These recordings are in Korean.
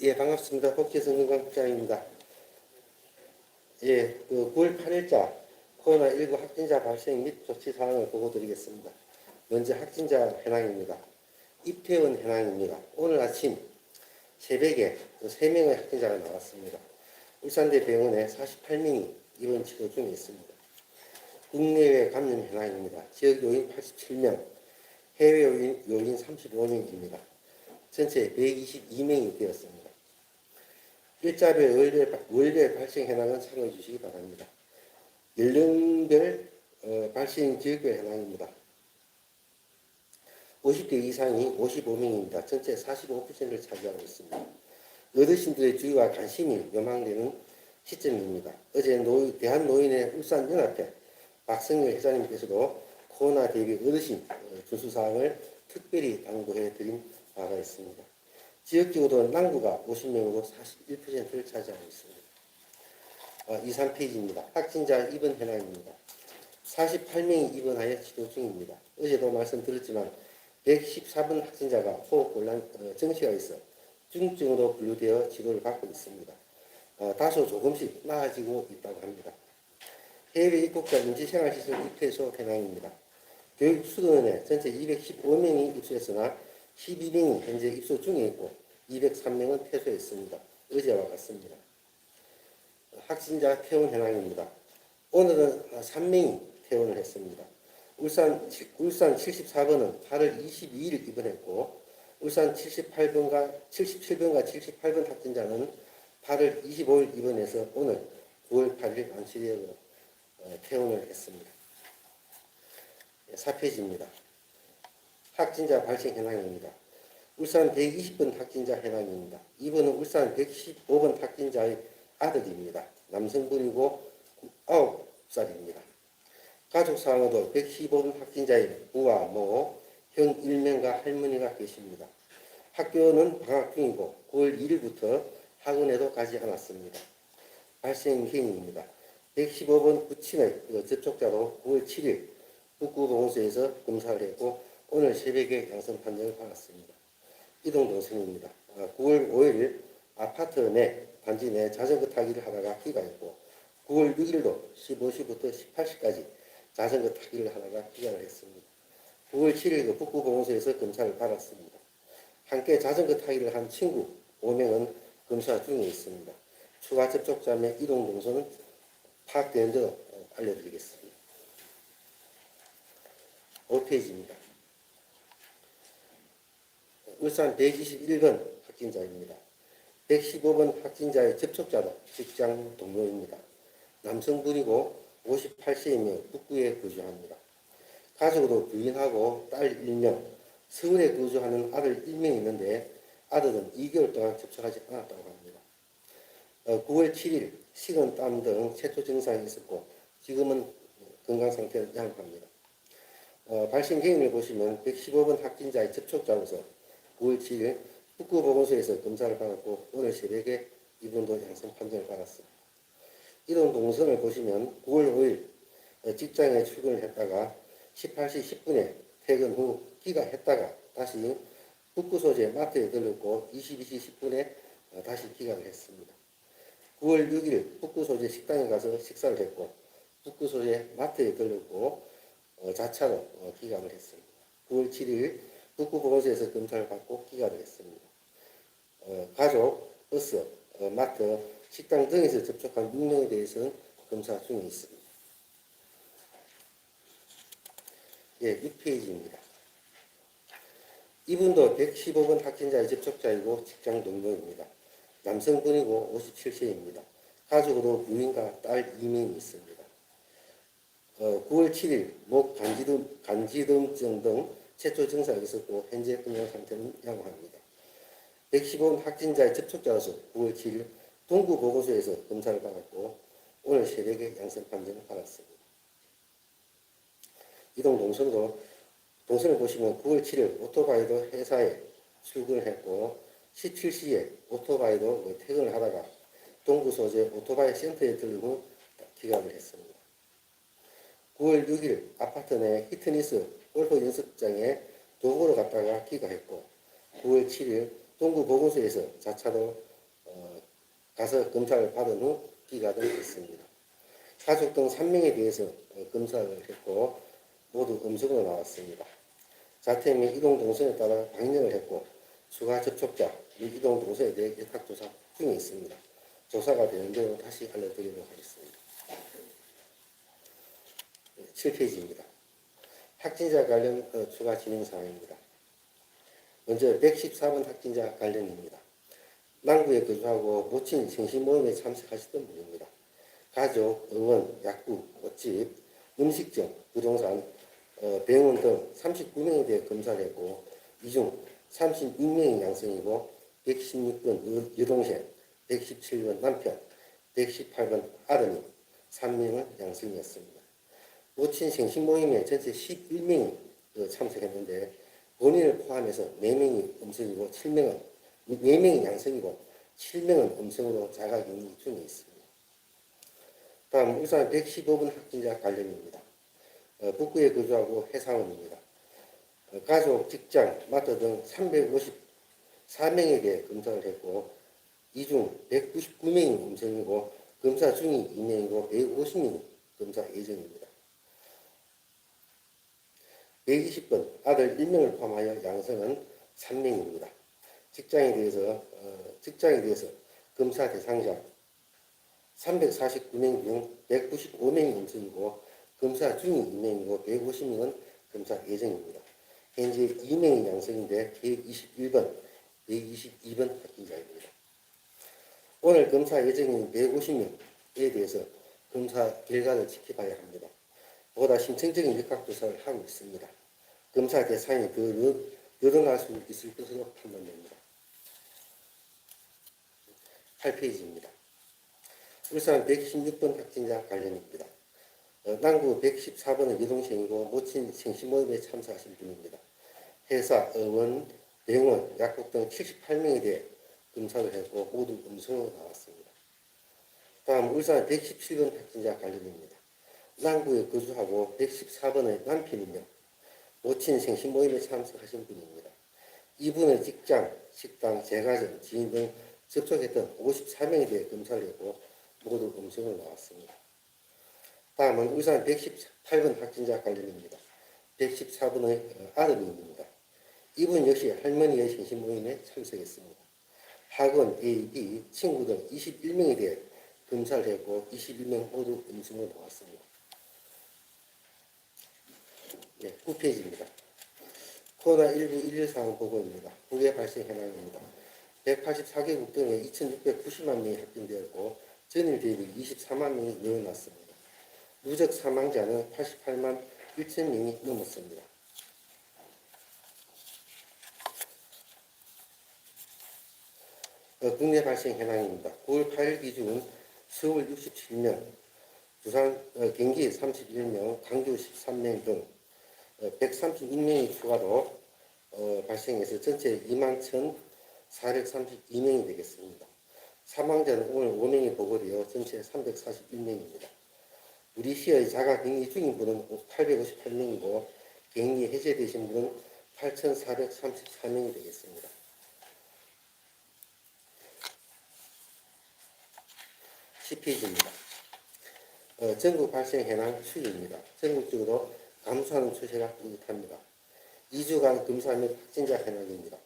예, 반갑습니다. 복지성 건강국장입니다. 예, 그 9월 8일자 코로나19 확진자 발생 및 조치 사항을 보고 드리겠습니다. 먼저 확진자 현황입니다. 입퇴원 현황입니다. 오늘 아침 새벽에 그 3명의 확진자가 나왔습니다. 울산대 병원에 48명이 입원 치료 중에 있습니다. 국내외 감염 현황입니다. 지역 요인 87명, 해외 요인, 요인 35명입니다. 전체 122명이 되었습니다. 일자별 월별, 월별 발생 현황은 참고해 주시기 바랍니다. 연령별 어, 발생 지역별 현황입니다. 50대 이상이 55명입니다. 전체 45%를 차지하고 있습니다. 어르신들의 주의와 관심이 요망되는 시점입니다. 어제 노, 대한노인의 울산연합회 박성열 회장님께서도 코로나 대비 어르신 어, 준수사항을 특별히 당부해 드린 바가 있습니다. 지역적으로 남구가 50명으로 41%를 차지하고 있습니다. 어, 2, 3페이지입니다. 확진자 입원 현황입니다. 48명이 입원하여 치료 중입니다. 어제도 말씀드렸지만 114번 확진자가 호흡곤란 어, 정시가 있어 중증으로 분류되어 치료를 받고 있습니다. 어, 다소 조금씩 나아지고 있다고 합니다. 해외 입국자 임시생활시설 입퇴소 현황입니다. 교육수도원에 전체 215명이 입소했으나 12명이 현재 입소 중에 있고 203명은 퇴소했습니다. 어제와 같습니다. 확진자 퇴원 현황입니다. 오늘은 3명이 퇴원을 했습니다. 울산, 울산 74번은 8월 22일 입원했고 울산 78번과 77번과 78번 확진자는 8월 25일 입원해서 오늘 9월 8일 안치되어 퇴원을 했습니다. 4페이지입니다. 확진자 발생 현황입니다. 울산 120번 확진자 현황입니다. 이번은 울산 115번 확진자의 아들입니다. 남성분이고 9살입니다. 가족 상황도 115번 확진자의 부와 모, 형 1명과 할머니가 계십니다. 학교는 방학 중이고 9월 1일부터 학원에도 가지 않았습니다. 발생 행위입니다. 115번 구친의 접촉자로 9월 7일 북구보건소에서 검사를 했고 오늘 새벽에 양성 판정을 받았습니다. 이동 동생입니다. 9월 5일 아파트 내 단지 내 자전거 타기를 하다가 귀가했고 9월 6일도 15시부터 18시까지 자전거 타기를 하다가 귀가를 했습니다. 9월 7일 그 북구보건소에서 검사를 받았습니다. 함께 자전거 타기를 한 친구 5명은 검사 중에 있습니다. 추가 접촉자 및 이동 동선은 파악되는 대로 알려드리겠습니다. 5페이지입니다. 울산 121번 확진자입니다. 115번 확진자의 접촉자도 직장 동료입니다. 남성분이고 58세이며 북구에 거주합니다. 가족으로 부인하고 딸 1명, 서울에 거주하는 아들 1명이 있는데 아들은 2개월 동안 접촉하지 않았다고 합니다. 9월 7일 식은 땀등 체토 증상이 있었고 지금은 건강 상태는 양호합니다. 어, 발생 경위를 보시면 115번 확진자의 접촉자로서 9월 7일 북구보건소에서 검사를 받았고 오늘 새벽에 이분도 양성 판정을 받았습니다. 이런 동선을 보시면 9월 5일 직장에 출근을 했다가 18시 10분에 퇴근 후 귀가했다가 다시 북구 소재 마트에 들렀고 22시 10분에 다시 귀가를 했습니다. 9월 6일 북구 소재 식당에 가서 식사를 했고 북구 소재 마트에 들렀고 어, 자차로 어, 귀가를 했습니다. 9월 7일 북구보건소에서 검사를 받고 귀가를 했습니다. 어, 가족, 버스, 어, 마트, 식당 등에서 접촉한 6명에 대해서는 검사 중에 있습니다. 예, 6페이지입니다. 이분도 115번 확진자의 접촉자이고 직장 동료입니다. 남성분이고 57세입니다. 가족으로 부인과 딸 2명이 있습니다. 어, 9월 7일 목 간지름, 간지럼증 등 최초 증상이 있었고 현재 건강 상태는 양호합니다. 115번 확진자의 접촉자로서 9월 7일 동구보건소에서 검사를 받았고 오늘 새벽에 양성 판정을 받았습니다. 이동 동선도 동선을 보시면 9월 7일 오토바이도 회사에 출근을 했고 17시에 오토바이도 퇴근을 하다가 동구 소재 오토바이 센터에 들르고 귀가를 했습니다. 9월 6일 아파트 내 히트니스 골프 연습장에 도구로 갔다가 귀가했고 9월 7일 동구 보건소에서 자차로 가서 검사를 받은 후 기가등했습니다. 가족 등 3명에 대해서 어, 검사를 했고 모두 음성으로 나왔습니다. 자택 및 이동 동선에 따라 방역을 했고 추가 접촉자 및 이동 동선에 대해 역학조사 중에 있습니다. 조사가 되는 대로 다시 알려드리도록 하겠습니다. 7페이지입니다. 확진자 관련 어, 추가 진행 사항입니다. 먼저 114번 확진자 관련입니다. 남구에 거주하고 모친 생신 모임에 참석하셨던 분입니다. 가족, 의원, 약국, 옷집, 음식점, 부동산, 어, 병원 등 39명에 대해 검사를 했고 이 중 36명이 양성이고 116번 여동생, 117번 남편, 118번 아드님 3명은 양성이었습니다. 모친 생신 모임에 전체 11명이 어, 참석했는데 본인을 포함해서 4명이 음성이고 7명은 4명이 양성이고 7명은 음성으로 자가격리 중에 있습니다. 다음 울산 115번 확진자 관련입니다. 어, 북구에 거주하고 회사원입니다. 어, 가족, 직장, 마트 등 354명에 대해 검사를 했고 이 중 199명이 음성이고 검사 중이 2명이고 150명이 검사 예정입니다. 120번 아들 1명을 포함하여 양성은 3명입니다. 직장에 대해서 어, 직장에 대해서 검사 대상자 349명 중 195명이 음성이고 검사 중이 2명이고 150명은 검사 예정입니다. 현재 2명이 양성인데 121번, 122번 확진자입니다. 오늘 검사 예정인 150명에 대해서 검사 결과를 지켜봐야 합니다. 보다 심층적인 역학조사를 하고 있습니다. 검사 대상이 더 늘- 늘어날 수 있을 것으로 판단됩니다. 8페이지입니다. 울산 116번 확진자 관련입니다. 어, 남구 114번은 여동생이고 모친 생신모임에 참석하신 분입니다. 회사, 의원, 병원, 약국 등 78명에 대해 검사를 했고 모두 음성으로 나왔습니다. 다음 울산 117번 확진자 관련입니다. 남구에 거주하고 114번의 남편이며 모친 생신 모임에 참석하신 분입니다. 이분의 직장, 식당, 재가정, 지인 등 접촉했던 54명에 대해 검사를 했고 모두 음성으로 나왔습니다. 다음은 울산 118번 확진자 관련입니다. 114번의 아드님입니다. 이분 역시 할머니의 생신 모임에 참석했습니다. 학원, A, B, 친구 등 21명에 대해 검사를 했고 21명 모두 음성으로 나왔습니다. 네, 9페이지입니다. 코로나19 일일 상황 보고입니다. 국외 발생 현황입니다. 184개국 등에 2,690만 명이 확진되었고 전일 대비 24만 명이 늘어났습니다. 누적 사망자는 88만 1천 명이 넘었습니다. 어, 국내 발생 현황입니다. 9월 8일 기준 서울 67명, 부산, 어, 경기 31명, 광주 13명 등 136명이 추가로 어, 발생해서 전체 2만 1,432명이 되겠습니다. 사망자는 오늘 5명이 보고되어 전체 341명입니다. 우리 시의 자가 격리 중인 분은 858명이고 격리 해제되신 분은 8,434명이 되겠습니다. 십 페이지입니다 어, 전국 발생 현황 추이입니다. 전국적으로 감소하는 추세가 뚜렷합니다. 2주간 검사 및 확진자 현황입니다.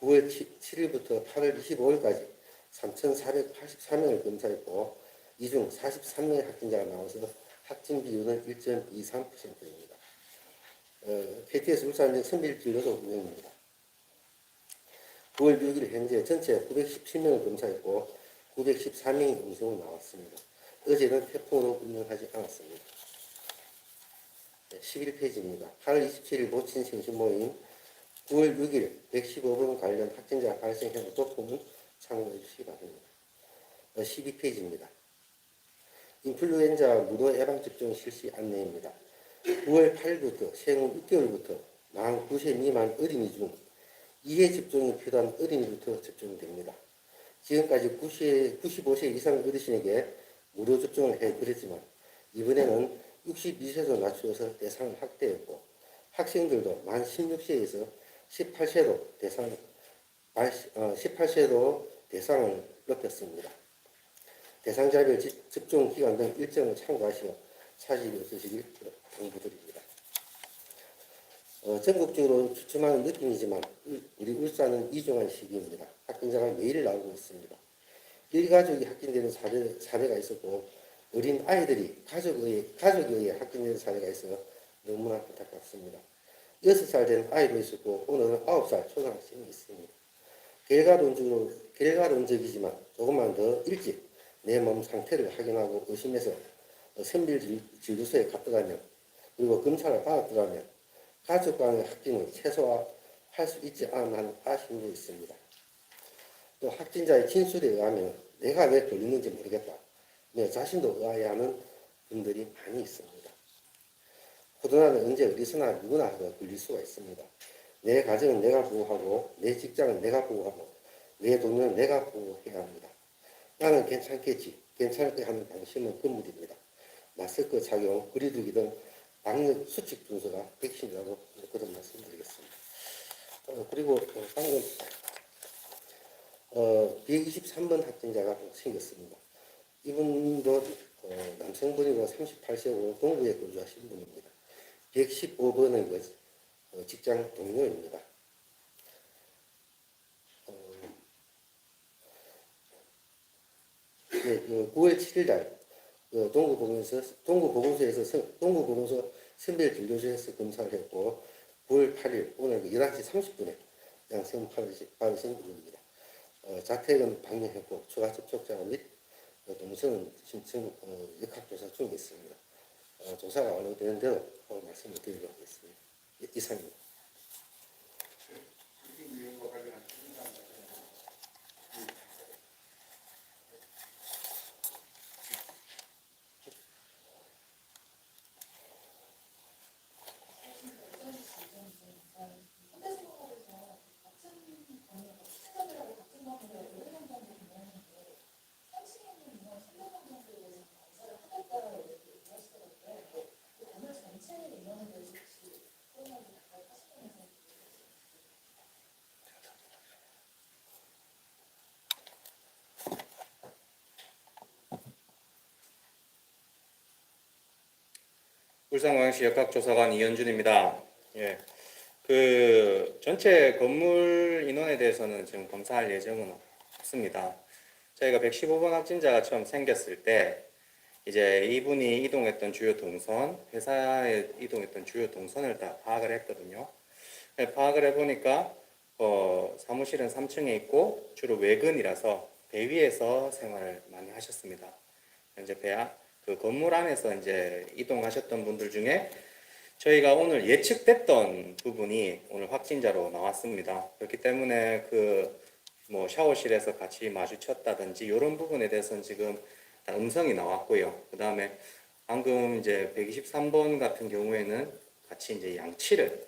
9월 7일부터 8월 25일까지 3,484명을 검사했고 이 중 43명의 확진자가 나와서 확진 비율은 1.23%입니다. 어, KTS 울산역 선별 진료소 운영입니다. 9월 6일 현재 전체 917명을 검사했고 914명이 음성으로 나왔습니다. 어제는 태풍으로 운영하지 않았습니다. 11페이지입니다. 8월 27일 모친 생신 모임 9월 6일 115번 관련 확진자 발생 현황 도포문 참고해 주시기 바랍니다. 12페이지입니다. 인플루엔자 무도 예방접종 실시 안내입니다. 9월 8일부터 생후 6개월부터 만 9세 미만 어린이 중 2회 접종이 필요한 어린이부터 접종됩니다. 지금까지 90, 95세 이상 어르신에게 무료 접종을 해드렸지만 이번에는 62세로 낮추어서 대상을 확대했고 학생들도 만 16세에서 18세로 대상, 18세로 대상을 높였습니다. 대상자별 집- 접종 기간 등 일정을 참고하시어 사실이 없으시길 당부드립니다. 어, 전국적으로 주춤하는 느낌이지만 울- 우리 울산은 이중한 시기입니다. 확진자가 매일 나오고 있습니다. 일가족이 확진되는 사례, 사례가 있었고 어린 아이들이 가족의, 가족에 의해 확진되는 사례가 있어 너무나 안타깝습니다. 6살 된 아이도 있었고 오늘은 9살 초등학생이 있습니다. 결과론적으로, 결과론적이지만 조금만 더 일찍 내 몸 상태를 확인하고 의심해서 선별 진- 진료소에 갔더라면 그리고 검사를 받았더라면 가족 간의 확진을 최소화할 수 있지 않나 하는 아쉬움도 있습니다. 또 확진자의 진술에 의하면 내가 왜 걸렸는지 모르겠다. 내 자신도 의아해하는 분들이 많이 있습니다. 코로나는 언제 어디서나 누구나 걸릴 수가 있습니다. 내 가정은 내가 보호하고 내 직장은 내가 보호하고 내 돈은 내가 보호해야 합니다. 나는 괜찮겠지, 괜찮게 하는 방식은 금물입니다. 마스크 착용, 거리두기 등 방역 수칙 준수가 백신이라고 그런 말씀드리겠습니다. 어, 그리고 어, 방금 어, 123번 확진자가 생겼습니다. 이분도 어, 남성분이고 38세고 동부에 거주하신 분입니다. 115번은 그, 어, 직장 동료입니다. 어, 예, 그 9월 7일 날 그 동구 보건소 동구 보건소에서 선- 동구 보건소 선별 진료소에서 검사를 했고 9월 8일 오늘 그 11시 30분에 양성 받으신 분입니다. 어, 자택은 방역했고 추가 접촉자 및 어, 동선은 신청 어, 역학조사 중에 있습니다. 어, 조사가 완료되는 대로 어, 말씀을 드리도록 하겠습니다. 예, 이상입니다. 울산광역시 역학조사관 이현준입니다. 예. 그 전체 건물 인원에 대해서는 지금 검사할 예정은 없습니다. 저희가 115번 확진자가 처음 생겼을 때 이제 이분이 이동했던 주요 동선, 회사에 이동했던 주요 동선을 다 파악을 했거든요. 네, 파악을 해보니까 어, 사무실은 3층에 있고 주로 외근이라서 배 위에서 생활을 많이 하셨습니다. 현재 배아 그 건물 안에서 이제 이동하셨던 분들 중에 저희가 오늘 예측됐던 부분이 오늘 확진자로 나왔습니다. 그렇기 때문에 그 뭐 샤워실에서 같이 마주쳤다든지 이런 부분에 대해서는 지금 다 음성이 나왔고요. 그 다음에 방금 이제 123번 같은 경우에는 같이 이제 양치를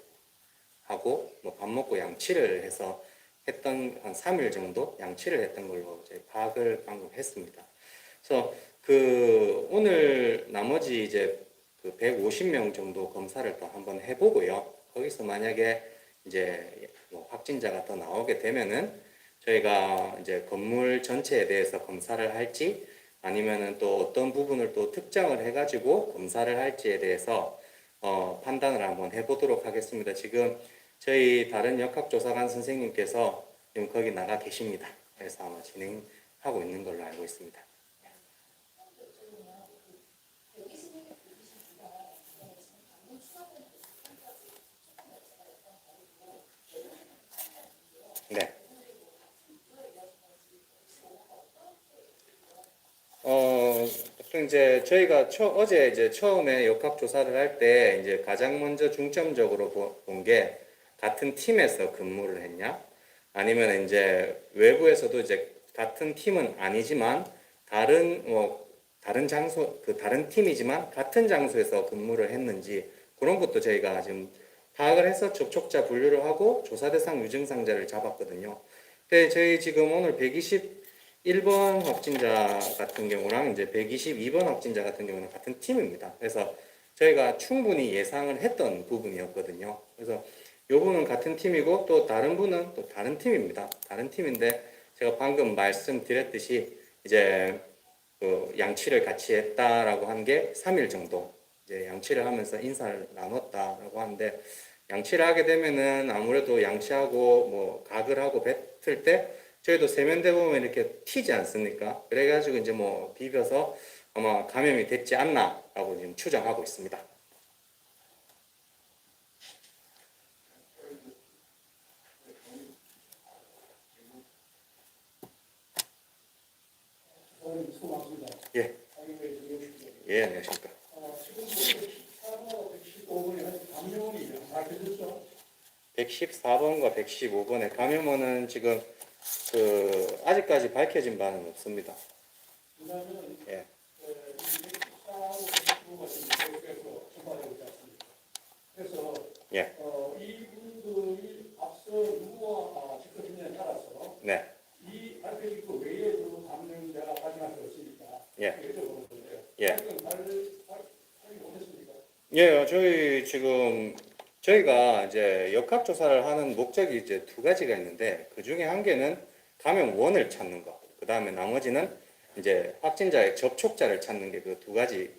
하고 뭐 밥 먹고 양치를 해서 했던 한 3일 정도 양치를 했던 걸로 이제 파악을 방금 했습니다. 그래서 그 오늘 나머지 이제 그 150명 정도 검사를 또 한번 해보고요. 거기서 만약에 이제 뭐 확진자가 더 나오게 되면은 저희가 이제 건물 전체에 대해서 검사를 할지 아니면은 또 어떤 부분을 또 특정을 해가지고 검사를 할지에 대해서 어, 판단을 한번 해보도록 하겠습니다. 지금 저희 다른 역학조사관 선생님께서 지금 거기 나가 계십니다. 그래서 아마 진행하고 있는 걸로 알고 있습니다. 네. 어, 보통 이제 저희가 처, 어제 이제 처음에 역학 조사를 할 때 이제 가장 먼저 중점적으로 본 게 같은 팀에서 근무를 했냐? 아니면 이제 외부에서도 이제 같은 팀은 아니지만 다른 뭐 다른 장소 그 다른 팀이지만 같은 장소에서 근무를 했는지 그런 것도 저희가 지금 파악을 해서 접촉자 분류를 하고 조사 대상 유증 상자를 잡았거든요. 근데 저희 지금 오늘 121번 확진자 같은 경우랑 이제 122번 확진자 같은 경우는 같은 팀입니다. 그래서 저희가 충분히 예상을 했던 부분이었거든요. 그래서 요 분은 같은 팀이고 또 다른 분은 또 다른 팀입니다. 다른 팀인데 제가 방금 말씀드렸듯이 이제 그 양치를 같이 했다라고 한 게 3일 정도 이제 양치를 하면서 인사를 나눴다라고 하는데 양치를 하게 되면은 아무래도 양치하고 뭐 각을 하고 뱉을 때 저희도 세면대 보면 이렇게 튀지 않습니까? 그래가지고 이제 뭐 비벼서 아마 감염이 됐지 않나라고 지금 추정하고 있습니다. 예. 예, 안녕하십니까. 어, 지금 114호, 115번이 한 감염원이 밝혀졌죠. 114번과 115번의 감염원은 지금 그 아직까지 밝혀진 바는 없습니다. 예, 이 114호, 115가 지금 계속해서 전파되고 있지 않습니까? 그래서 예, 어, 이분들이 앞서 누구와 아, 직접 인연에 따라서 네, 이 밝혀진 그 외에 그 감염자가 발생할 수 없으니까 예. 여쭤보는 건데요. 예. 발- 발- 발견 못했습니까? 예, 저희 지금 저희가 이제 역학 조사를 하는 목적이 이제 두 가지가 있는데 그 중에 한 개는 감염 원을 찾는 거, 그 다음에 나머지는 이제 확진자의 접촉자를 찾는 게 그 두 가지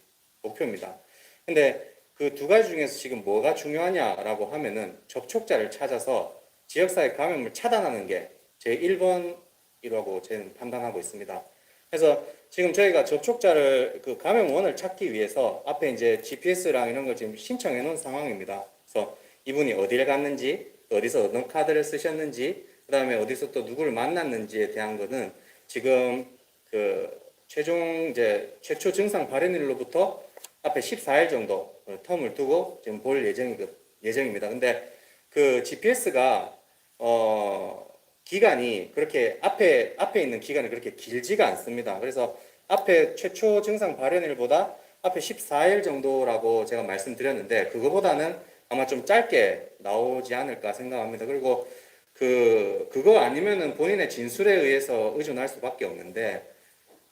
목표입니다. 근데 그 두 가지 중에서 지금 뭐가 중요하냐라고 하면은 접촉자를 찾아서 지역사회 감염을 차단하는 게 제 1번이라고 저는 판단하고 있습니다. 그래서 지금 저희가 접촉자를 그 감염원을 찾기 위해서 앞에 이제 GPS랑 이런 걸 지금 신청해 놓은 상황입니다. 그래서 이분이 어디를 갔는지, 어디서 어떤 카드를 쓰셨는지, 그 다음에 어디서 또 누구를 만났는지에 대한 거는 지금 그 최종 이제 최초 증상 발현일로부터 앞에 14일 정도 텀을 두고 지금 볼 예정이 예정입니다. 근데 그 GPS가 어 기간이 그렇게 앞에 앞에 있는 기간이 그렇게 길지가 않습니다. 그래서 앞에 최초 증상 발현일보다 앞에 14일 정도라고 제가 말씀드렸는데 그거보다는 아마 좀 짧게 나오지 않을까 생각합니다. 그리고 그 그거 아니면은 본인의 진술에 의해서 의존할 수밖에 없는데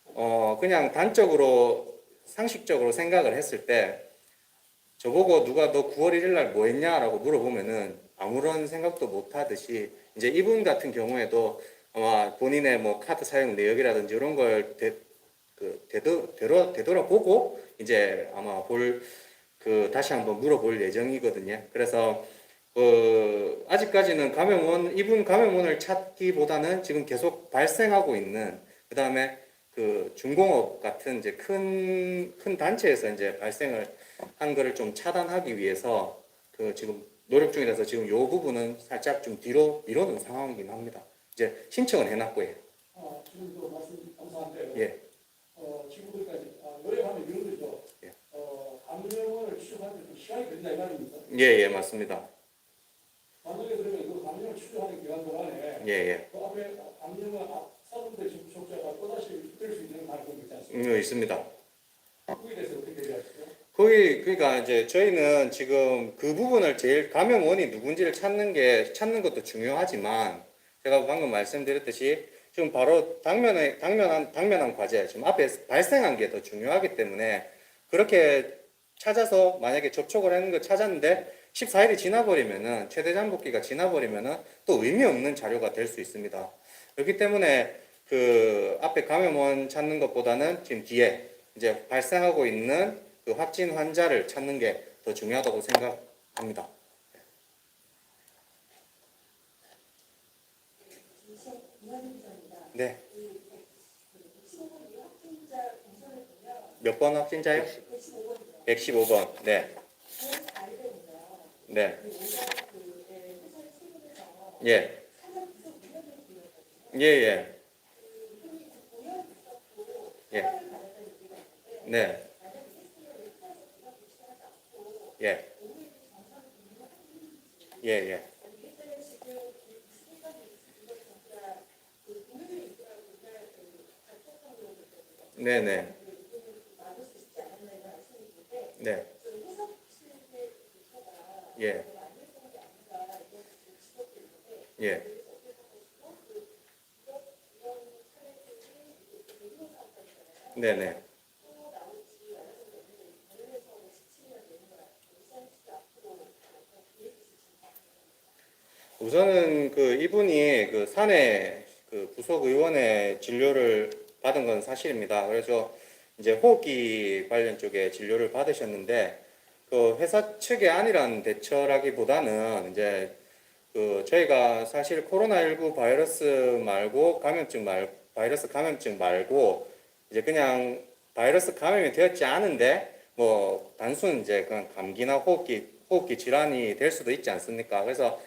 어 그냥 단적으로 상식적으로 생각을 했을 때 저보고 누가 너 9월 1일 날 뭐 했냐라고 물어보면은 아무런 생각도 못 하듯이 이제 이분 같은 경우에도 아마 본인의 뭐 카드 사용 내역이라든지 이런 걸 되, 그 되도, 되돌아, 되돌아보고 이제 아마 볼 그 다시 한번 물어볼 예정이거든요. 그래서 그 아직까지는 감염원 이분 감염원을 찾기보다는 지금 계속 발생하고 있는 그 다음에 그 중공업 같은 이제 큰 큰 단체에서 이제 발생을 한 거를 좀 차단하기 위해서 그 지금 노력 중이라서 지금 요 부분은 살짝 좀 뒤로 미뤄둔 상황이긴 합니다. 이제 신청은 해놨고요. 어, 지금도 말씀 감사한데요. 예, 어, 지금까지 아, 노력하면 이런 거죠. 예. 어, 감염을 추적하는데 좀 시간이 걸린다 이 말입니까? 예, 예, 맞습니다. 만약에 그러면 그 감염을 추적하는 기간 동안에 예, 예. 그 앞에 감염을 앞서는데 접촉자가 또다시 될수 있는 가능성이 있지 않습니까? 음, 있습니다. 거기에 대해서 어떻게 얘기하시죠? 거기 그러니까 이제 저희는 지금 그 부분을 제일 감염 원이 누군지를 찾는 게 찾는 것도 중요하지만 제가 방금 말씀드렸듯이 지금 바로 당면에 당면한 당면한 과제 지금 앞에 발생한 게 더 중요하기 때문에 그렇게 찾아서 만약에 접촉을 하는 걸 찾았는데 14일이 지나버리면은 최대 잠복기가 지나버리면은 또 의미 없는 자료가 될 수 있습니다. 그렇기 때문에 그 앞에 감염원 찾는 것보다는 지금 뒤에 이제 발생하고 있는 그 확진 환자를 찾는 게 더 중요하다고 생각합니다. 네. 몇 번 확진자요? 115번. 네. 네. 예. 예, 예. 예. 네. 예. 예, 예. 네, 네. 네. 예. 예. 네, 네. 우선은 그 이분이 그 산에 그 부속 의원의 진료를 받은 건 사실입니다. 그래서 이제 호흡기 관련 쪽에 진료를 받으셨는데 그 회사 측의 안일한 대처라기보다는 이제 그 저희가 사실 코로나19 바이러스 말고 감염증 말 바이러스 감염증 말고 이제 그냥 바이러스 감염이 되었지 않은데 뭐 단순 이제 그냥 감기나 호흡기 호흡기 질환이 될 수도 있지 않습니까? 그래서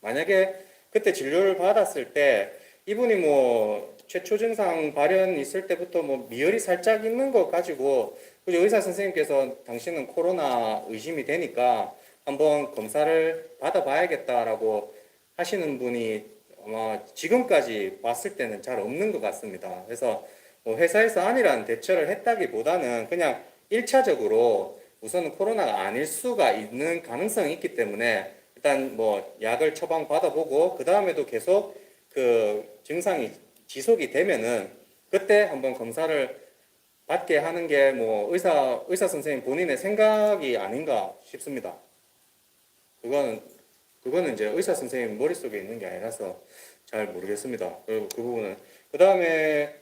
만약에 그때 진료를 받았을 때 이분이 뭐 최초 증상 발현 있을 때부터 뭐 미열이 살짝 있는 거 가지고 그죠 의사 선생님께서 당신은 코로나 의심이 되니까 한번 검사를 받아봐야겠다라고 하시는 분이 아마 지금까지 봤을 때는 잘 없는 것 같습니다. 그래서 뭐 회사에서 안일한 대처를 했다기보다는 그냥 일차적으로 우선은 코로나가 아닐 수가 있는 가능성이 있기 때문에 일단 뭐 약을 처방 받아보고 그 다음에도 계속 그 증상이 지속이 되면은 그때 한번 검사를 받게 하는 게 뭐 의사 의사 선생님 본인의 생각이 아닌가 싶습니다. 그거는 그거는 이제 의사 선생님 머릿속에 있는 게 아니라서 잘 모르겠습니다. 그, 그 부분은 그 다음에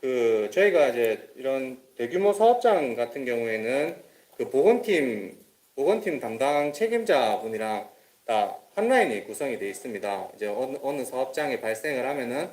그 저희가 이제 이런 대규모 사업장 같은 경우에는 그 보건팀 보건팀 담당 책임자 분이랑 다 한라인이 구성이 되어 있습니다. 이제 어느, 어느 사업장이 발생을 하면은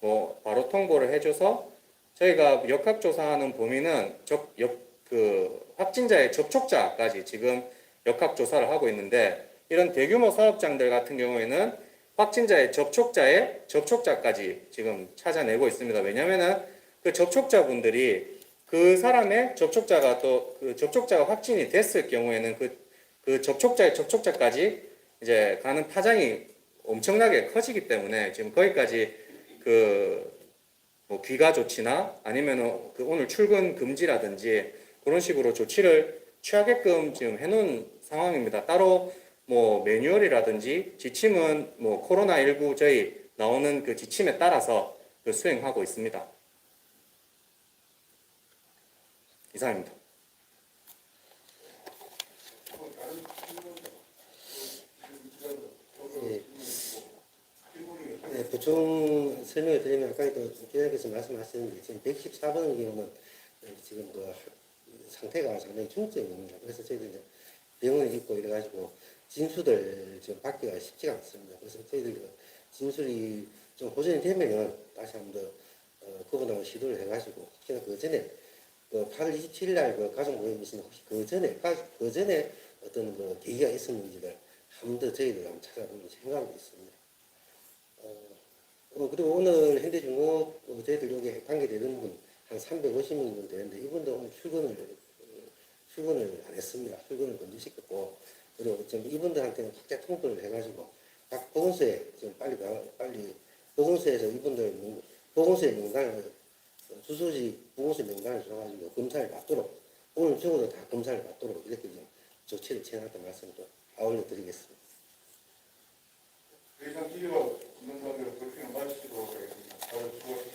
뭐 바로 통보를 해줘서 저희가 역학조사하는 범위는 접, 역, 그 확진자의 접촉자까지 지금 역학조사를 하고 있는데 이런 대규모 사업장들 같은 경우에는 확진자의 접촉자의 접촉자까지 지금 찾아내고 있습니다. 왜냐면은 그 접촉자분들이 그 사람의 접촉자가 또 그 접촉자가 확진이 됐을 경우에는 그, 그 접촉자의 접촉자까지 이제 가는 파장이 엄청나게 커지기 때문에 지금 거기까지 그 뭐 귀가 조치나 아니면은 그 오늘 출근 금지라든지 그런 식으로 조치를 취하게끔 지금 해놓은 상황입니다. 따로 뭐 매뉴얼이라든지 지침은 뭐 코로나19 저희 나오는 그 지침에 따라서 그 수행하고 있습니다. 이상입니다. 예. 네, 보충 설명을 드리면 아까 또 기자님께서 말씀하셨는데 지금 114번의 경우는 지금 그 하- 상태가 상당히 중증입니다. 그래서 저희들 이제 병원에 있고 이래가지고 진술을 지금 받기가 쉽지가 않습니다. 그래서 저희들 그 진술이 좀 호전이 되면은 다시 한번 더 어, 그분하고 시도를 해가지고 혹시나 그 전에 그 8월 27일 날그 가족 모임이 있는데 혹시 그 전에 가- 그 전에 어떤 그 계기가 있었는지를 한 번 더 저희들 한번 찾아보는 생각하고 있습니다. 어, 어, 그리고 오늘 현대중공업 어, 저희들 여기 관계되는 분 한 350명 정도 되는데 이분도 오늘 출근을 어, 출근을 안 했습니다. 출근을 금지시켰고 그리고 좀 이분들한테는 각자 통보를 해가지고 각 보건소에 좀 빨리 가 빨리 보건소에서 이분들 명- 보건소의 명단을 어, 주소지 보건소 명단을 줘가지고 검사를 받도록 오늘 중으로 다 검사를 받도록 이렇게 좀 조치를 취해놨던 말씀도 아울러 드리겠습니다. 더 이상 기회가 없는 관계로 Over the course